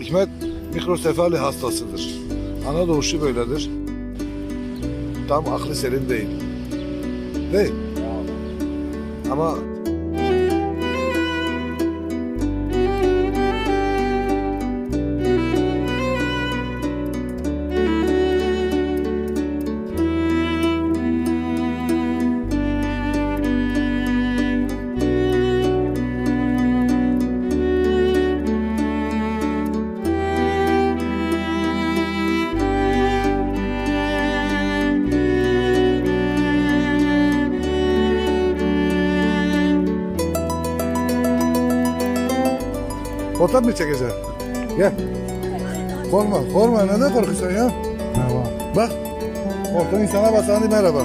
Hikmet mikrosefali hastasıdır. Ana doğuşu böyledir. Tam aklı selim değil. Değil. Ama Fotoğraf mı çekeceksin? Gel. Korkma, korkma. Neden korkuyorsun ya? Merhaba. Bak. Korktuğun insana basan merhaba.